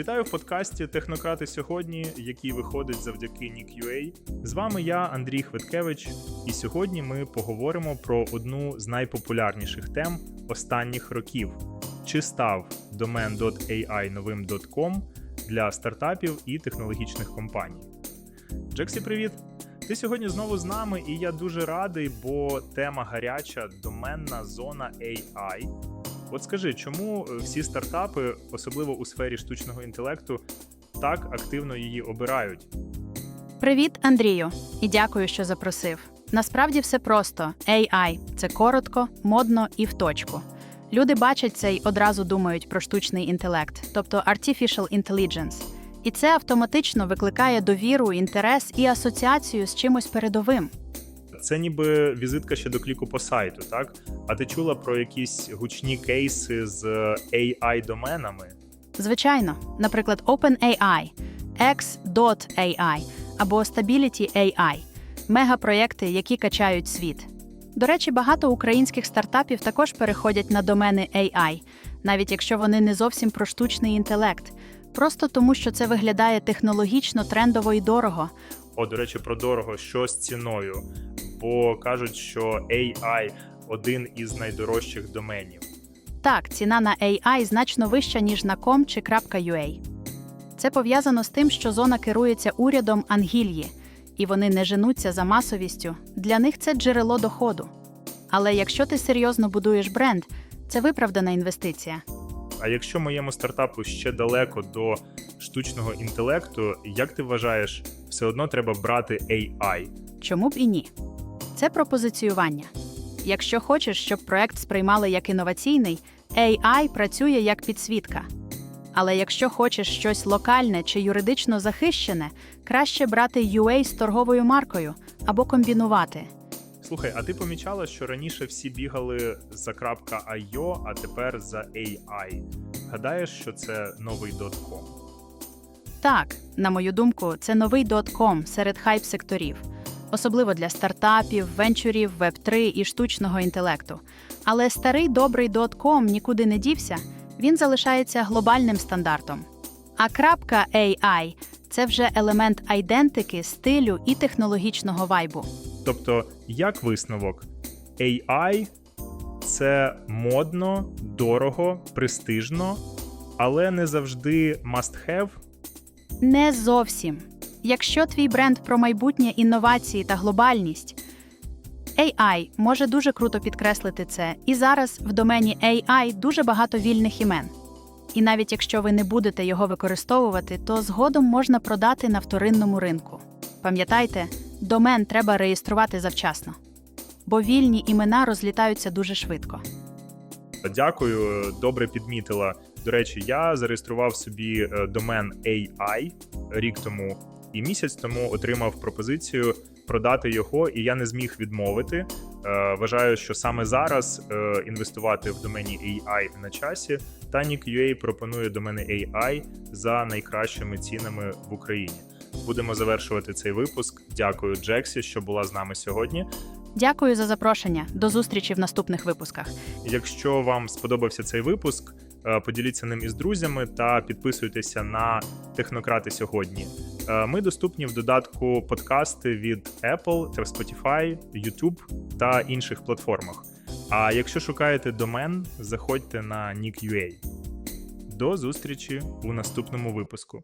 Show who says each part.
Speaker 1: Вітаю в подкасті Технократи сьогодні, який виходить завдяки Nick.ua. З вами я, Андрій Хвиткевич, і сьогодні ми поговоримо про одну з найпопулярніших тем останніх років: чи став домен .ai новим для стартапів і технологічних компаній. Джексі, привіт! Ти сьогодні знову з нами, і я дуже радий, бо тема гаряча доменна зона AI. От скажи, чому е, всі стартапи, особливо у сфері штучного інтелекту, так активно її обирають?
Speaker 2: Привіт, Андрію, і дякую, що запросив. Насправді все просто: AI – це коротко, модно і в точку. Люди бачать це й одразу думають про штучний інтелект, тобто Artificial Intelligence. І це автоматично викликає довіру, інтерес і асоціацію з чимось передовим.
Speaker 1: Це ніби візитка ще до кліку по сайту, так? А ти чула про якісь гучні кейси з AI-доменами?
Speaker 2: Звичайно, наприклад, OpenAI, X.AI або Stability AI – мегапроєкти, які качають світ. До речі, багато українських стартапів також переходять на домени AI, навіть якщо вони не зовсім про штучний інтелект, просто тому, що це виглядає технологічно, трендово і дорого.
Speaker 1: О, до речі, про дорого, що з ціною? Бо кажуть, що AI один із найдорожчих доменів.
Speaker 2: Так, ціна на AI значно вища, ніж на com чи .ua. Це пов'язано з тим, що зона керується урядом Ангільї, і вони не женуться за масовістю. Для них це джерело доходу. Але якщо ти серйозно будуєш бренд, це виправдана інвестиція.
Speaker 1: А якщо моєму стартапу ще далеко до штучного інтелекту, як ти вважаєш, все одно треба брати AI?
Speaker 2: Чому б і ні? Це про позиціювання. Якщо хочеш, щоб проект сприймали як інноваційний, AI працює як підсвітка. Але якщо хочеш щось локальне чи юридично захищене, краще брати UA з торговою маркою або комбінувати.
Speaker 1: Слухай, а ти помічала, що раніше всі бігали за крапка .io, а тепер за AI? Гадаєш, що це новий .com?
Speaker 2: Так, на мою думку, це новий .com серед хайп-секторів, особливо для стартапів, венчурів, веб-3 і штучного інтелекту. Але старий добрий .com нікуди не дівся, він залишається глобальним стандартом. А крапка .ai – це вже елемент айдентики, стилю і технологічного вайбу.
Speaker 1: Тобто, як висновок, AI це модно, дорого, престижно, але не завжди must have.
Speaker 2: Не зовсім. Якщо твій бренд про майбутнє інновації та глобальність, AI може дуже круто підкреслити це. І зараз в домені AI дуже багато вільних імен. І навіть якщо ви не будете його використовувати, то згодом можна продати на вторинному ринку. Пам'ятайте, домен треба реєструвати завчасно, бо вільні імена розлітаються дуже швидко.
Speaker 1: Дякую, добре підмітила. До речі, я зареєстрував собі е, домен AI рік тому і місяць тому отримав пропозицію продати його, і я не зміг відмовити. Е, Вважаю, що саме зараз е, інвестувати в домені AI на часі. Та Nick.ua пропонує домени AI за найкращими цінами в Україні. Будемо завершувати цей випуск. Дякую, Джексі, що була з нами сьогодні.
Speaker 2: Дякую за запрошення. До зустрічі в наступних випусках.
Speaker 1: Якщо вам сподобався цей випуск, е, поділіться ним із друзями та підписуйтеся на технократи сьогодні. Е, Ми доступні в додатку подкасти від Apple, Spotify, YouTube та інших платформах. А якщо шукаєте домен, заходьте на Nick.ua. До зустрічі у наступному випуску.